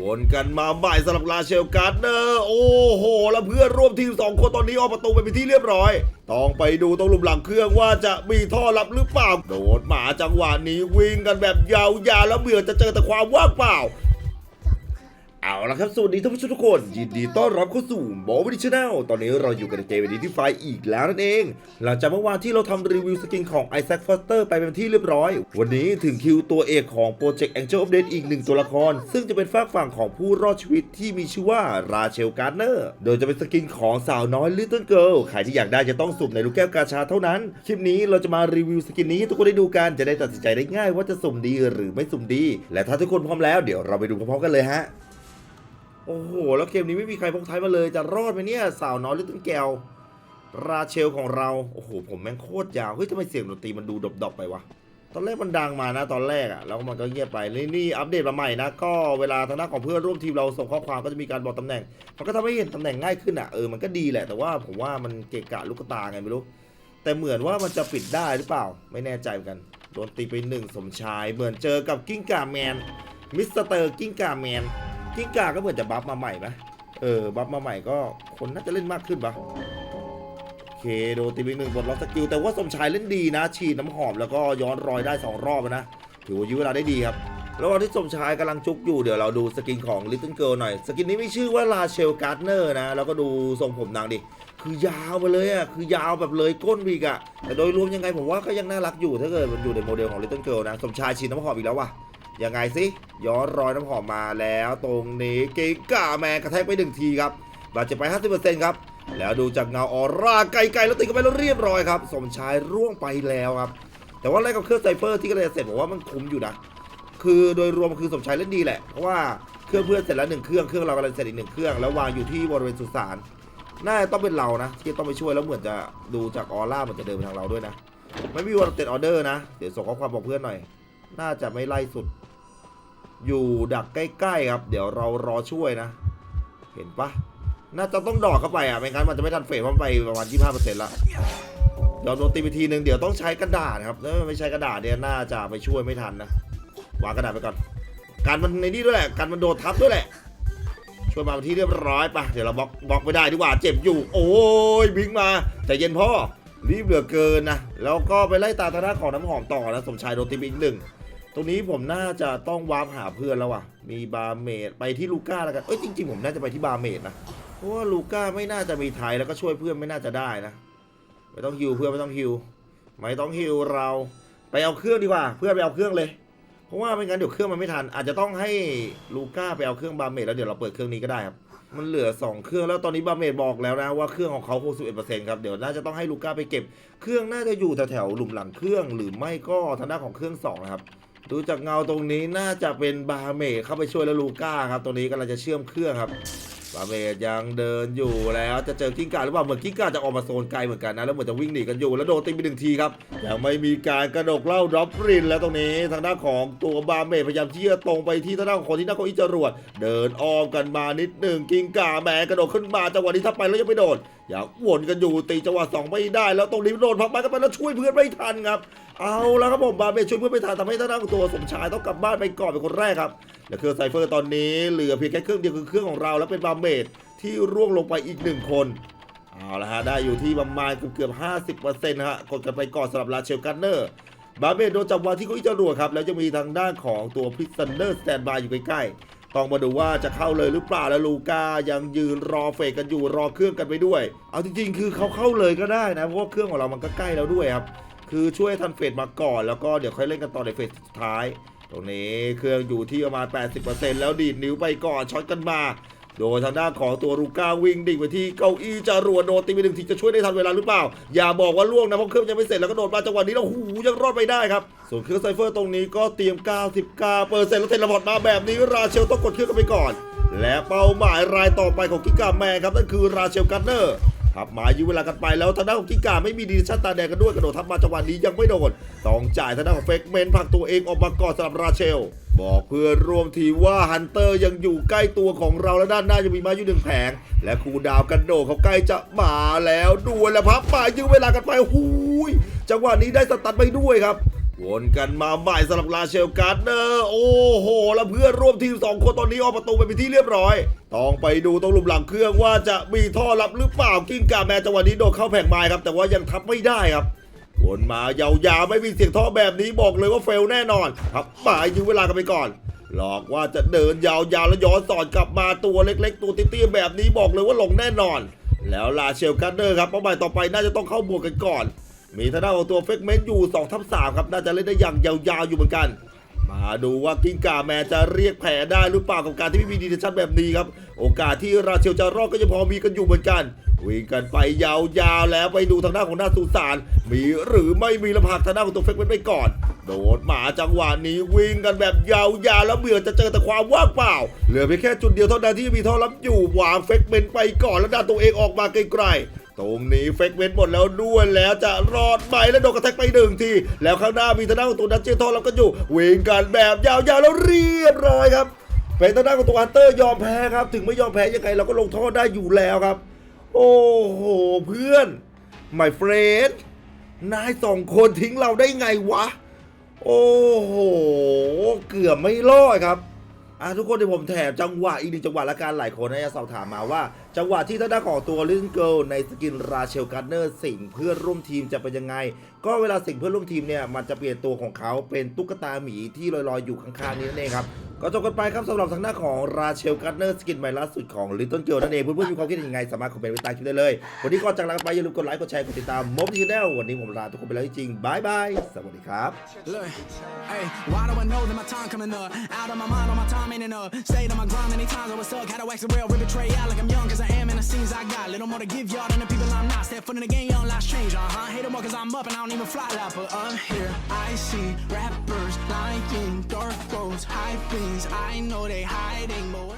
วนกันมาใหม่สำหรับลาเชลการ์เนอร์โอ้โห แล้วเพื่อนร่วมทีมสองคนตอนนี้ออกประตูไปเป็นที่เรียบร้อย ต้องไปดูตรงหลุมหลังเครื่องว่าจะมีท่อรับหรือเปล่า โดดหมาจังหวะนี้วิ่งกันแบบยาวๆแล้วเบื่อจะเจอแต่ความว่างเปล่า เอาละครับ สวัสดีท่านผู้ชมทุกคน ยินดีต้อนรับเข้าสู่โมบิดิชแนลตอนนี้เราอยู่กันในเกมดีที่ไฟอีกแล้วนั่นเอง หลังจากเมื่อวานที่เราทำรีวิวสกินของไอแซคฟอสเตอร์ไปเป็นที่เรียบร้อย วันนี้ถึงคิวตัวเอกของโปรเจกต์แองเจิลอัปเดตอีกหนึ่งตัวละคร ซึ่งจะเป็นฝากฝั่งของผู้รอดชีวิตที่มีชื่อว่าราเชลการ์เนอร์ โดยจะเป็นสกินของสาวน้อยลิตเติ้ลเกิลใครที่อยากได้จะต้องสุ่มในลูกแก้วกาชาเท่านั้น คลิปนี้เราจะมารีวิวสกินนี้ให้ทุกคนได้ดูกันจะได้ตัดสินใจได้ง่ายว่าจะสุ่มดีหรือไม่สุ่มดี และถ้าทุกคนพร้อมแล้วเดี๋ยวเราไปดูพร้อมๆกันเลยฮะ โอ้โห แล้วเกมนี้ไม่มีใครพกไทยมาเลย จะรอดไหมเนี่ย สาวน้อยลิตเติ้ลแกวราเชลของเรา โอ้โห ผมแม่งโคตรยาว เฮ้ยทำไมเสียงดนตรีมันดูดบๆไปวะ ตอนแรกมันดังมานะตอนแรกอะ่ะ แล้วมันก็เงียบไปนี่นี่อัปเดตมาใหม่นะ ก็เวลาทางด้านของเพื่อนร่วมทีมเราส่งข้อความก็จะมีการบอกตำแหน่ง มันก็ทำให้เห็นตำแหน่งง่ายขึ้นอะ่ะ เออ มันก็ดีแหละ แต่ว่าผมว่ามันเกะกะลูกตาไงไม่รู้ แต่เหมือนว่ามันจะปิดได้หรือเปล่า ไม่แน่ใจเหมือนกัน โดนตีไปหนึ่งสมชาย เหมือนเจอกับกิ้งก่าแมน มิสเตอร์กิ้งก่าแมน กิ้งก่าก็เหมือนจะบัฟมาใหม่ไหมเออ บัฟมาใหม่ก็คนน่าจะเล่นมากขึ้นปะโอเค โดนตีไปหนึ่งบทล็อกสกิลแต่ว่าสมชายเล่นดีนะ ฉีดน้ำหอมแล้วก็ย้อนรอยได้2รอบนะถือว่ายื้อเวลาได้ดีครับระหว่างที่สมชายกำลังจุกอยู่เดี๋ยวเราดูสกินของ Little Girl หน่อย สกินนี้มีชื่อว่าลาเชลการ์เนอร์นะ แล้วก็ดูทรงผมนางดิ คือยาวมาเลยอะ คือยาวแบบเลยก้นวีกอะแต่โดยรวมยังไงผมว่าก็ยังน่ารักอยู่ถ้าเกิดมันอยู่ในโมเดลของ Little Girl นะ สมชายฉีดน้ำหอมอีกแล้วว่ะ ยังไงสิย้อนรอยน้ำหอมมาแล้วตรงนี้เกงก้าแมนกระแทกไปหนึ่งทีครับบาดเจ็บไป 50%ครับ แล้วดูจากเงาออร่าไกลๆแล้วติดกันไปแล้วเรียบร้อยครับ สมชายร่วงไปแล้วครับ แต่ว่าแรกกับเครื่องไซเฟอร์ที่กำลังจะเสร็จผมว่ามันคุ้มอยู่นะ คือโดยรวมคือสมชายเล่นดีแหละ เพราะว่าเครื่องเพื่อนเสร็จแล้วหนึ่งเครื่อง เครื่องเรากำลังเสร็จอีกหนึ่งเครื่อง แล้ววางอยู่ที่บริเวณสุสาน น่าจะต้องเป็นเรานะ ที่ต้องไปช่วยแล้วเหมือนจะดูจากออร่าเหมือนจะเดินไปทางเราด้วยนะ ไม่มีวันเต็ดออเดอร์นะ เดี๋ยวส่งข้อความบอกเพื่อนหน่อย น่าจะไม่ไล่สุด อยู่ดักใกล้ๆครับ เดี๋ยวเรารอช่วยนะ เห็นปะน่าจะต้องดอกเข้าไปอะไม่งั้นมันจะไม่ทันเฟสเพราะมันไปประมาณ25%ละเดี๋ยวโดนตีไปทีนึงเดี๋ยวต้องใช้กระดาษครับถ้าไม่ใช้กระดาษเนี่ยน่าจะไปช่วยไม่ทันนะวางกระดาษไปก่อน การมันในนี่ด้วยแหละการมันโดนทับด้วยแหละช่วยมาเป็นที่เรียบร้อยปะเดี๋ยวเราบล็อกบล็อกไม่ได้ดีกว่าเจ็บอยู่ โอ้ยบิงมาใจเย็นพ่อรีบเหลือเกินนะแล้วก็ไปไล่ตามทางด้านของน้ำหอมต่อนะสมชายโดนตีไปอีกหนึ่ง ตรงนี้ผมน่าจะต้องวาร์ปหาเพื่อนแล้วว่ะ มีบาเมดไปที่ลูก้าแล้วกัน เอ้ยจริงๆผมน่าจะไปที่บาเมดนะ เพราะว่าลูก้าไม่น่าจะมีไทยแล้วก็ช่วยเพื่อนไม่น่าจะได้นะ ไม่ต้องฮิวเพื่อนไม่ต้องฮิว ไม่ต้องฮิวเรา ไปเอาเครื่องดีกว่า เพื่อนไปเอาเครื่องเลย เพราะว่าไม่งั้นเดี๋ยวเครื่องมันไม่ทัน อาจจะต้องให้ลูก้าไปเอาเครื่องบาเมดแล้วเดี๋ยวเราเปิดเครื่องนี้ก็ได้ครับ มันเหลือ 2 เครื่องแล้วตอนนี้บาเมดบอกแล้วนะว่าเครื่องของเขา61%ครับ เดี๋ยวน่าจะต้องให้ลูก้าไปเก็บ เครื่องน่าจะอยู่แถวๆหลุมหลังเครื่อง หรือไม่ก็ทางด้านของเครื่องสองนะครับ ดูจากเงาตรงนี้น่าจะเป็นบาเมดเข้าไปช่วยแล้วลูก้าครับตรงนี้กำลังจะเชื่อมเครื่องครับ บาเมดยังเดินอยู่แล้วจะเจอกิ้งก่าหรือเปล่าเหมือนกิ้งก่าจะออกมาโซนไกลเหมือนกันนะแล้วเหมือนจะวิ่งหนีกันอยู่แล้วโดนตีไปหนึ่งทีครับยังไม่มีการกระดกเล่าดรอปรินแล้วตรงนี้ทางด้านของตัวบาเมดพยายามที่จะตรงไปที่ทางด้านของคนที่นั่งเก้าอี้จรวดเดินอ้อมกันมานิดหนึ่งกิ้งก่าแหมกระโดดขึ้นมาจังหวะนี้ถ้าไปแล้วยังไม่โดนอยากวนกันอยู่ตีจังหวะสองไม่ได้แล้วตรงนี้โดนพักไปกันไปแล้วช่วยเพื่อนไม่ทันครับเอาแล้วครับผมบาเมดช่วยเพื่อนไม่ทันทำให้ทางด้านของตัวสมชายต้องกลับบ้านไปก่อนเป็นคนแรกครับ และเครื่องไซเฟอร์ตอนนี้เหลือเพียงแค่เครื่องเดียวคือเครื่องของเราแล้วเป็นบาร์เมดที่ร่วงลงไปอีกหนึ่งคนเอาละฮะได้อยู่ที่ประมาณเกือบเกือบห้าสิบเปอร์เซ็นต์ฮะกดกันไปก่อนสำหรับลาเชลกันเนอร์บาเบโดนจับวางที่เก้าอี้จรวดครับแล้วจะมีทางด้านของตัวพริซันเนอร์สแตนบายอยู่ใกล้ๆต้องมาดูว่าจะเข้าเลยหรือเปล่าแล้วลูก้ายังยืนรอเฟกกันอยู่รอเครื่องกันไปด้วย เอาจริงๆ คือเขาเข้าเลยก็ได้นะเพราะว่าเครื่องของเรามันก็ใกล้แล้วด้วยครับคือช่วยทันเฟสมาก่อนแล้วก็เดี๋ยวค่อยเล่นกันต่อในเฟสสุดท้าย ตรงนี้เครื่องอยู่ที่ประมาณ 80%แล้วดีดนิ้วไปก่อนช็อตกันมา โดยทางด้านของตัวลูก้าวิ่งดิ่งไปที่เก้าอี้จรวดโดนตีไปหนึ่งทีจะช่วยได้ทันเวลาหรือเปล่า อย่าบอกว่าล่วงนะเพราะเครื่องยังไม่เสร็จแล้วก็โดดมาจังหวะนี้แล้วหูยังรอดไปได้ครับส่วนเครื่องไซเฟอร์ตรงนี้ก็เตรียม 99เปอร์เซ็นต์แล้วเทเลพอร์ตมาแบบนี้ราเชลต้องกดเครื่องกันไปก่อน และเป้าหมายรายต่อไปของกิกาแมนครับนั่นคือราเชลกันเนอร์ ทับหมายยื้อเวลากันไปแล้วทางด้านของกิกาไม่มีดีชั่นตาแดงกันด้วยกระโดดทับมาจังหวะนี้ยังไม่โดนต้องจ่ายทางด้านของเฟกเมนผักตัวเองออกมาก่อนสำหรับราเชล บอกเพื่อนร่วมทีว่าฮันเตอร์ยังอยู่ใกล้ตัวของเราและด้านหน้ายังมีม้อยู่หนึ่งแผง และครูดาวกันโดดเขาใกล้จะมาแล้วด้วยแล้วพับมายื้อเวลากันไปหูยจังหวะนี้ได้สตัดไปด้วยครับ วนกันมาใหม่สำหรับลาเชลการ์เนอร์โอ้โห แล้วเพื่อนร่วมทีม 2 คนตอนนี้ออกประตูไปเป็นที่เรียบร้อย ต้องไปดูตรงหลุมหลังเครื่องว่าจะมีท่อรับหรือเปล่ากิ้งกาแมนจังหวะนี้โดนเข้าแผงไม้ครับ แต่ว่ายังทับไม่ได้ครับวนมายาวๆไม่มีเสียงท่อแบบนี้บอกเลยว่าเฟลแน่นอนครับมายยืมเวลากันไปก่อน หลอกว่าจะเดินยาวๆแล้วย้อนสอนกลับมาตัวเล็กๆ ตัวเตี้ยๆแบบนี้บอกเลยว่าลงแน่นอน แล้วลาเชลการ์เนอร์ครับเป้าหมายต่อไปน่าจะต้องเข้าบวกกันก่อน มีทางด้านของตัวเฟกเมนต์อยู่2ทับ3ครับ น่าจะเล่นได้อย่างยาวๆอยู่เหมือนกัน มาดูว่ากิ้งก่าแมนจะเรียกแผลได้หรือเปล่ากับการที่ไม่มีดีเทชันแบบนี้ครับ โอกาสที่ราเชลจะรอดก็ยังพอมีกันอยู่เหมือนกัน วิ่งกันไปยาวๆแล้วไปดูทางด้านของหน้าสุสานมีหรือไม่มีละพักทางด้านของตัวเฟกเมนต์ไปก่อนโดดหมาจังหวะนี้วิ่งกันแบบยาวๆแล้วเบื่อจะเจอแต่ความว่างเปล่า เหลือเพียงแค่จุดเดียวเท่านั้นที่มีท่อรับอยู่วางเฟกเมนต์ไปก่อนแล้วดันตัวเองออกมาไกลๆ ตรงนี้เฟกเมนหมดแล้วด้วยแล้วจะรอดไหมแล้วโดนกระแทกไปหนึ่งที แล้วข้างหน้ามีทางด้านของตัวดันเจยร์ทอรับกันอยู่วิ่งกันแบบยาวๆแล้วเรียบร้อยครับเป็นทางด้านของตัวฮันเตอร์ยอมแพ้ครับ ถึงไม่ยอมแพ้ยังไงเราก็ลงโทษได้อยู่แล้วครับ โอ้โหเพื่อน my friend นายสองคนทิ้งเราได้ไงวะ โอ้โห เกือบไม่รอดครับ อะทุกคนเดี๋ยวผมแถมจังหวะอีกหนึ่งจังหวะละกันหลายคนนะจะสอบถามมาว่า จังหวะที่ทางด้านของตัวลินเกิลในสกินราเชลการ์เนอร์สิงเพื่อนร่วมทีมจะเป็นยังไง ก็เวลาสิงเพื่อนร่วมทีมเนี่ยมันจะเปลี่ยนตัวของเขาเป็นตุ๊กตาหมีที่ลอยๆอยู่ข้างๆนี้นั่นเองครับ ก็จบกันไปครับสำหรับทางหน้านของราเชลการ์เนอร์สกินใหม่ล่าสุดของ Little Girl นั่นเองเพื่อนๆมีความคิดเห็นยังไง สามารถคอมเมนต์ไว้ใต้คลิปได้เลย วันนี้ก่อนจากลาไปอย่าลืมกดไลค์กดแชร์กดติดตามมอบทีแนลวันนี้ผมลาทุกคนไปแล้วจริงๆบายบายสวัสดีครับ Look, hey, why do I know that my time coming up? Out of my mind, all my time ain't enough. Stayed on my grind many times, I was stuck. Had to wax the rail, rip betray out like I'm young, cause I am in the scenes I got. Little more to give y'all than the people I'm not. Step foot in the game, young lives change, uh huh. Hate them more cause I'm up and I don't even fly like, but I'm here. I see rappers lying, dark roads, high things. I know they hiding, but